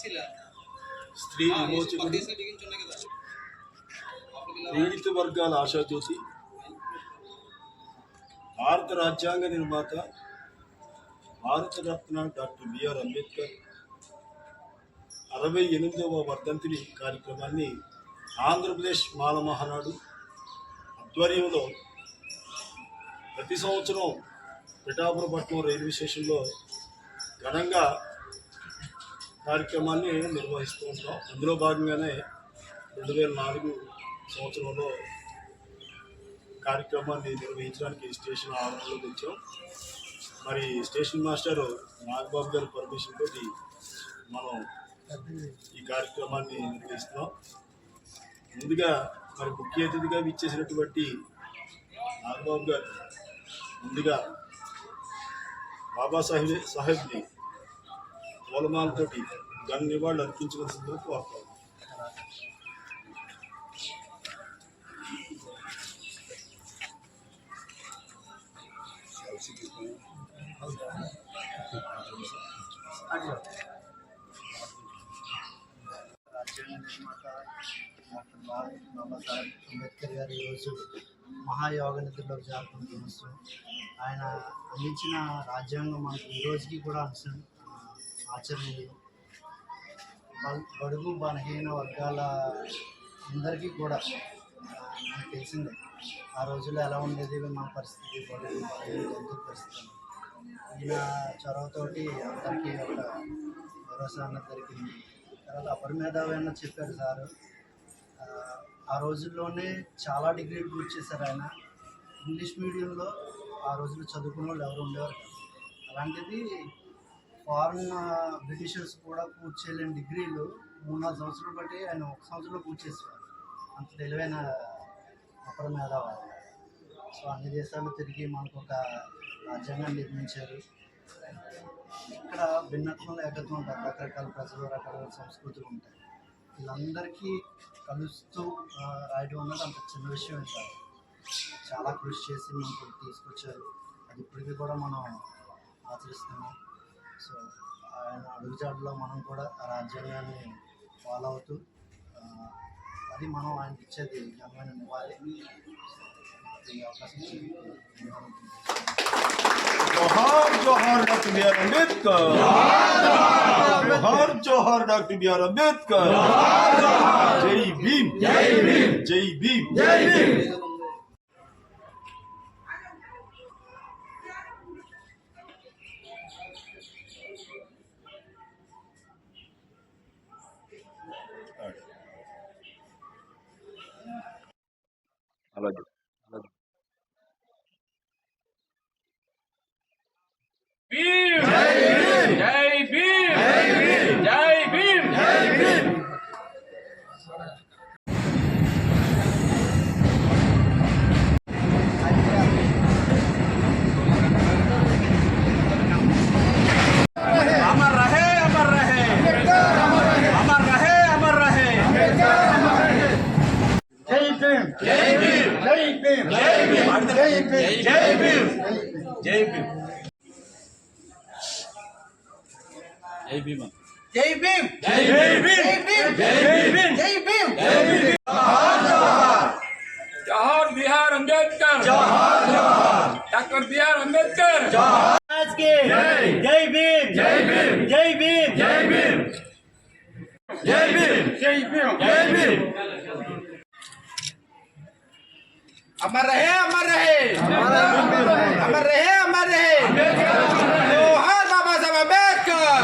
స్త్రీ విమోచకుడు. పీడిత వర్గాల ఆశాజ్యోతి. భారత రాజ్యాంగ నిర్మాత భారతరత్న డాక్టర్ బిఆర్ అంబేద్కర్ అరవై ఎనిమిదవ వర్ధంతిని కార్యక్రమాన్ని ఆంధ్రప్రదేశ్ మాల మహానాడు ఆధ్వర్యంలో ప్రతి సంవత్సరం పిఠాపురపట్నం రైల్వే స్టేషన్లో ఘనంగా కార్యక్రమాన్ని నిర్వహిస్తూ ఉంటాం అందులో భాగంగానే రెండు వేల నాలుగు సంవత్సరంలో కార్యక్రమాన్ని నిర్వహించడానికి స్టేషన్ ఆవరణలో తెచ్చాం. మరి స్టేషన్ మాస్టర్ నాగబాబు గారి పర్మిషన్ తోటి మనం ఈ కార్యక్రమాన్ని నిర్వహిస్తున్నాం. ముందుగా మరి ముఖ్య అతిథిగా ఇచ్చేసినటువంటి నాగబాబు గారు ముందుగా బాబాసాహెబ్ సాహెబ్ని పూలమాలతోటి ఘన నివాళులు అర్పించవలసిందిగా కోరుతాం రాజ్యాంగ నిర్మాత డాక్టర్ బాబా బాబాసాహెబ్ అంబేద్కర్ గారు ఈరోజు మహాయోగ నిధుల్లోకి జాతకం దినోత్సవం. ఆయన అందించిన రాజ్యాంగం మనకు ఈ రోజుకి కూడా అనుస ఆచరణీయం బడుగు బలహీన వర్గాల అందరికీ కూడా నాకు మనకు తెలిసిందే. ఆ రోజుల్లో ఎలా ఉండేది మన పరిస్థితి బడుగు బలహీన జంతువుల పరిస్థితి. ఈయన చొరవతోటి అందరికీ ఒక భరోసా అన్నది దొరికింది. తర్వాత అపరిమేధావి అన్న చెప్పారు సారు. ఆ, రోజుల్లోనే చాలా డిగ్రీలు పూర్తి చేశారు ఆయన. ఇంగ్లీష్ మీడియంలో ఆ రోజుల్లో చదువుకున్న వాళ్ళు ఎవరు ఉండేవారు అలాంటిది ఫారిన్ బ్రిటిషర్స్ కూడా పూర్తి చేయలేని డిగ్రీలు మూడు నాలుగు సంవత్సరాలు బట్టి ఆయన ఒక సంవత్సరంలో పూర్తి చేసేవారు. అంత తెలివైన అపర మేధావారు సో అన్ని దేశాలు తిరిగి మనకు ఒక రాజ్యాంగాన్ని నిర్మించారు. ఇక్కడ భిన్నత్వంలో ఏకత్వం ఉంటారు రకరకాల ప్రజలు రకరకాల సంస్కృతులు ఉంటాయి. వీళ్ళందరికీ కలుస్తూ రాయడం అన్నది అంత చిన్న విషయం కాదు. చాలా కృషి చేసి మనకు తీసుకొచ్చారు. అది ఇప్పటికీ కూడా మనం ఆచరిస్తున్నాం. सो ఆయన मन राज फात अभी मन आचे అది जोहर डॉक्टर बी आर अंबेडकर जय भीम जय भीम जय भीम जय भीम జై భీమ్ జై భీమ్ జై B R Ambedkar doctor B R Ambedkar జై భీమ్ अमर रहे अमर रहे अमर रहे अमर रहे जोहार बाबा साहब अम्बेडकर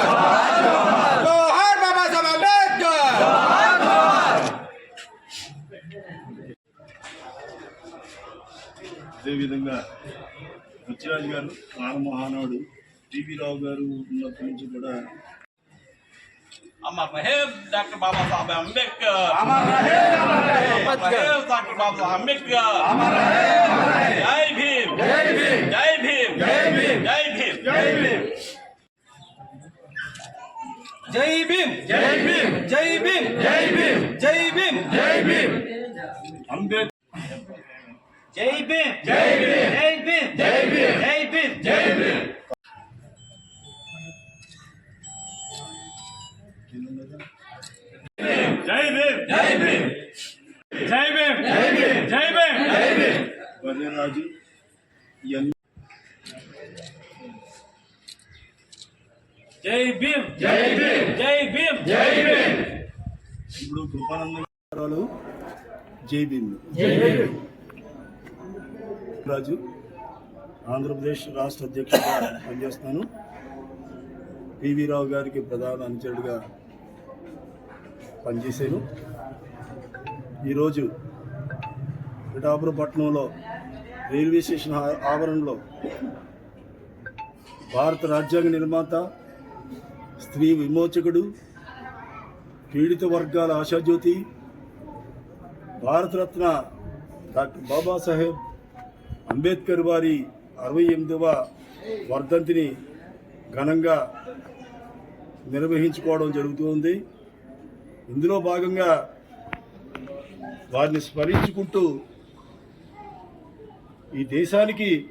जोहार बाबा साहब अम्बेडकर అదేవిధంగా ముత్యరాజు గారు మానమహానాడు టీవీ రావు గారు ఉన్నప్పటి నుంచి కూడా అమర్ రహే డాక్టర్ బాబా సాహెబ్ అంబేద్కర్ అమర్ రహే డాక్టర్ బాబా సాహెబ్ అంబేద్కర్ అమర్ రహే జై భీమ్ జై భీమ్ జై భీమ్ జై భీమ్ జై భీమ్ జై భీమ్ జై భీమ్ జై భీమ్ జై భీమ్ జై భీమ్ జై భీమ్ జై భీమ్ అంబేద్కర్ జై భీమ్ జై భీమ్ జై భీమ్ జై భీమ్ జై భీమ్ జై ఇవన్నీ జై భీమ్. జై భీమ్. జై భీమ్. జై భీమ్. ఇప్పుడు కృపానంద గారు జై భీమ్. రాజు ఆంధ్రప్రదేశ్ రాష్ట్ర అధ్యక్షుడిగా పనిచేస్తున్నాను. పివి రావు గారికి ప్రధాన అనుచరుడిగా పనిచేశాను. ఈరోజు పిఠాపురపట్నంలో రైల్వే స్టేషన్ ఆ- ఆవరణలో భారత రాజ్యాంగ నిర్మాత స్త్రీ విమోచకుడు పీడిత వర్గాల ఆశాజ్యోతి భారతరత్న డాక్టర్ బాబాసాహెబ్ అంబేద్కర్ వారి అరవై ఎనిమిదవ వర్ధంతిని ఘనంగా నిర్వహించుకోవడం జరుగుతుంది. ఇందులో భాగంగా వారిని స్మరించుకుంటూ ఈ దేశానికి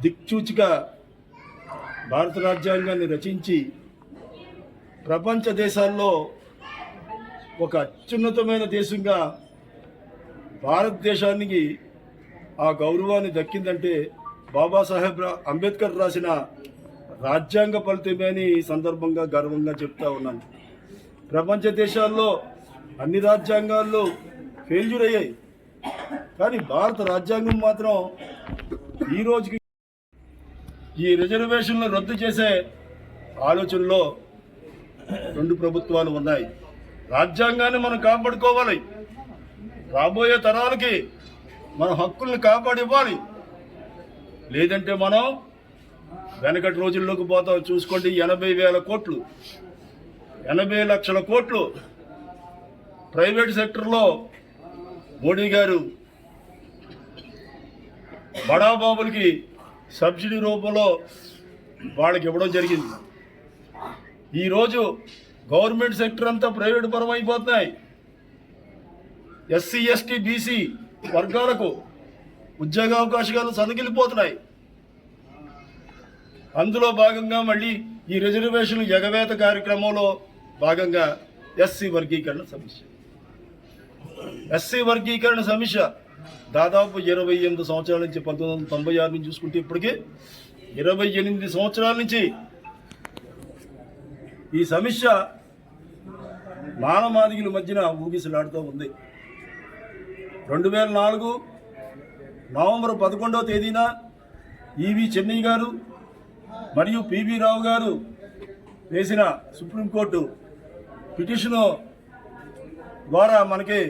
దిక్చూచిగా భారత రాజ్యాంగాన్ని రచించి ప్రపంచ దేశాల్లో ఒక అత్యున్నతమైన దేశంగా భారతదేశానికి ఆ గౌరవాన్ని దక్కిందంటే బాబాసాహెబ్ రా- అంబేద్కర్ రాసిన రాజ్యాంగ ఫలితమే అని ఈ సందర్భంగా గర్వంగా చెప్తా ఉన్నాను. ప్రపంచ దేశాల్లో అన్ని రాజ్యాంగాల్లో ఫెయిల్యూర్ అయ్యాయి. కానీ భారత రాజ్యాంగం మాత్రం ఈ రోజుకి ఈ రిజర్వేషన్లు రద్దు చేసే ఆలోచనలో రెండు ప్రభుత్వాలు ఉన్నాయి. రాజ్యాంగాన్ని మనం కాపాడుకోవాలి. రాబోయే తరాలకి మన హక్కుల్ని కాపాడివ్వాలి. లేదంటే మనం వెనకటి రోజుల్లోకి పోతాం. చూసుకోండి ఎనభై వేల కోట్లు ఎనభై లక్షల కోట్లు ప్రైవేట్ సెక్టర్లో మోడీ గారు బడాబాబులకి సబ్సిడీ రూపంలో వాళ్ళకి ఇవ్వడం జరిగింది. ఈరోజు గవర్నమెంట్ సెక్టర్ అంతా ప్రైవేట్ పరం అయిపోతున్నాయి. ఎస్సీ ఎస్టీ బీసీ వర్గాలకు ఉద్యోగ అవకాశాలు సన్నగిలిపోతున్నాయి అందులో భాగంగా మళ్ళీ ఈ రిజర్వేషన్ ఎగవేత కార్యక్రమంలో భాగంగా ఎస్సీ వర్గీకరణ సమస్య. ఎస్సీ వర్గీకరణ సమీక్ష దాదాపు ఇరవై ఎనిమిది సంవత్సరాల నుంచి పంతొమ్మిది వందల తొంభై ఆరు నుంచి చూసుకుంటే ఇప్పటికీ ఇరవై ఎనిమిది సంవత్సరాల నుంచి ఈ సమస్య మానమాదిగుల మధ్యన ఊగిసలాడుతూ ఉంది. రెండు వేల నాలుగు నవంబర్ పదకొండవ తేదీన ఈవి చెన్నై గారు మరియు పివి రావు గారు వేసిన సుప్రీంకోర్టు పిటిషను ద్వారా మనకి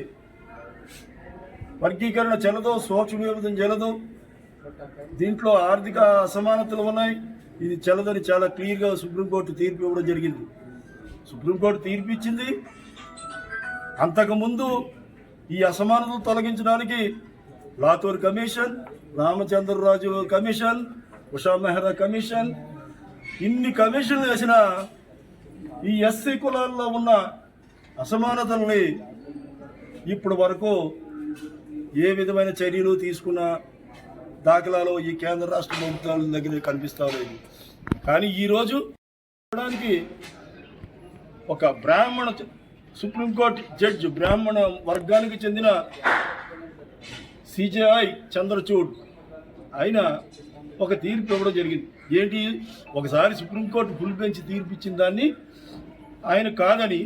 వర్గీకరణ చెల్లదు సూక్ష్మ విభజన చెల్లదు. దీంట్లో ఆర్థిక అసమానతలు ఉన్నాయి. ఇది చెల్లదని చాలా క్లియర్గా సుప్రీంకోర్టు తీర్పు ఇవ్వడం జరిగింది. సుప్రీంకోర్టు తీర్పు ఇచ్చింది. అంతకుముందు ఈ అసమానతలు తొలగించడానికి Latur commission Ramachandraraju commission Usha Mehra commission ఇన్ని కమిషన్లు వేసిన ఈ ఎస్సీ కులాల్లో ఉన్న అసమానతల్ని ఇప్పుడు వరకు ఏ విధమైన చర్యలు తీసుకున్న దాఖలాలు ఈ కేంద్ర రాష్ట్ర ప్రభుత్వాల దగ్గర కనిపిస్తా లేదు. కానీ ఈరోజు చూడడానికి ఒక బ్రాహ్మణ సుప్రీంకోర్టు జడ్జి బ్రాహ్మణ వర్గానికి చెందిన సిజేఐ చంద్రచూడ్ ఆయన ఒక తీర్పు ఇవ్వడం జరిగింది. ఏంటి? ఒకసారి సుప్రీంకోర్టు ఫుల్ బెంచ్ తీర్పు ఇచ్చిన దాన్ని ఆయన కాదని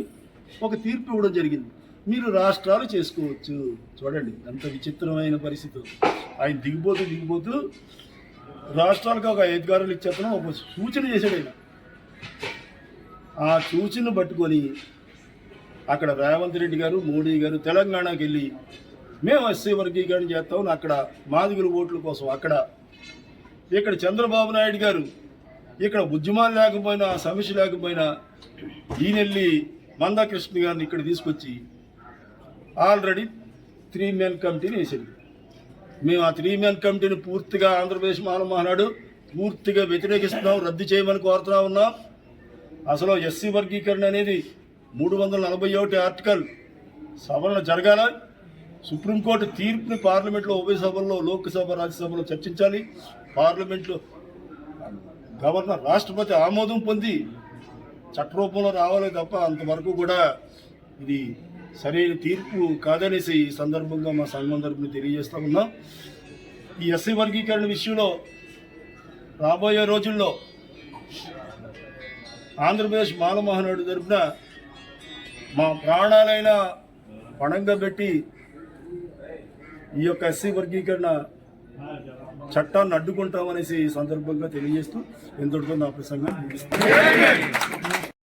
ఒక తీర్పు ఇవ్వడం జరిగింది. మీరు రాష్ట్రాలు చేసుకోవచ్చు. చూడండి ఎంత విచిత్రమైన పరిస్థితి. ఆయన దిగిపోతూ దిగిపోతూ రాష్ట్రాలకు ఒక అధికారులు ఇచ్చేతను ఒక సూచన చేశాడు ఆయన. ఆ సూచన పట్టుకొని అక్కడ రేవంత్ రెడ్డి గారు మోడీ గారు తెలంగాణకి వెళ్ళి మేము ఎస్సీ వర్గీకరణ చేస్తాం అక్కడ మాదిగుల ఓట్ల కోసం అక్కడ ఇక్కడ చంద్రబాబు నాయుడు గారు ఇక్కడ ఉద్యమాలు లేకపోయినా సమస్య లేకపోయినా ఈయనెళ్ళి మందాకృష్ణ గారిని ఇక్కడ తీసుకొచ్చి ఆల్రెడీ త్రీ మెన్ కమిటీని వేసింది. మేము ఆ త్రీ మెన్ కమిటీని పూర్తిగా ఆంధ్రప్రదేశ్ మహానాడు పూర్తిగా వ్యతిరేకిస్తున్నాం రద్దు చేయమని కోరుతున్నా ఉన్నాం. అసలు ఎస్సీ వర్గీకరణ అనేది మూడు వందల నలభై ఒకటి ఆర్టికల్ సవరణ జరగాల? సుప్రీంకోర్టు తీర్పుని పార్లమెంట్లో ఉభయ సభల్లో లోక్సభ రాజ్యసభలో చర్చించాలి. పార్లమెంట్లో గవర్నర్ రాష్ట్రపతి ఆమోదం పొంది చట్టరూపంలో రావాలి తప్ప అంతవరకు కూడా ఇది సరైన తీర్పు కాదనేసి ఈ సందర్భంగా మా సంఘం తరపున తెలియజేస్తా ఉన్నాం. ఈ ఎస్సీ వర్గీకరణ విషయంలో రాబోయే రోజుల్లో ఆంధ్రప్రదేశ్ మానమోహనుడి తరపున మా ప్రాణాలైన పణంగా పెట్టి ఈ యొక్క ఎస్సీ వర్గీకరణ చట్టాన్ని అడ్డుకుంటామనేసి ఈ సందర్భంగా తెలియజేస్తూ ఎంతటితో నా ప్రసంగం ముగిస్తాను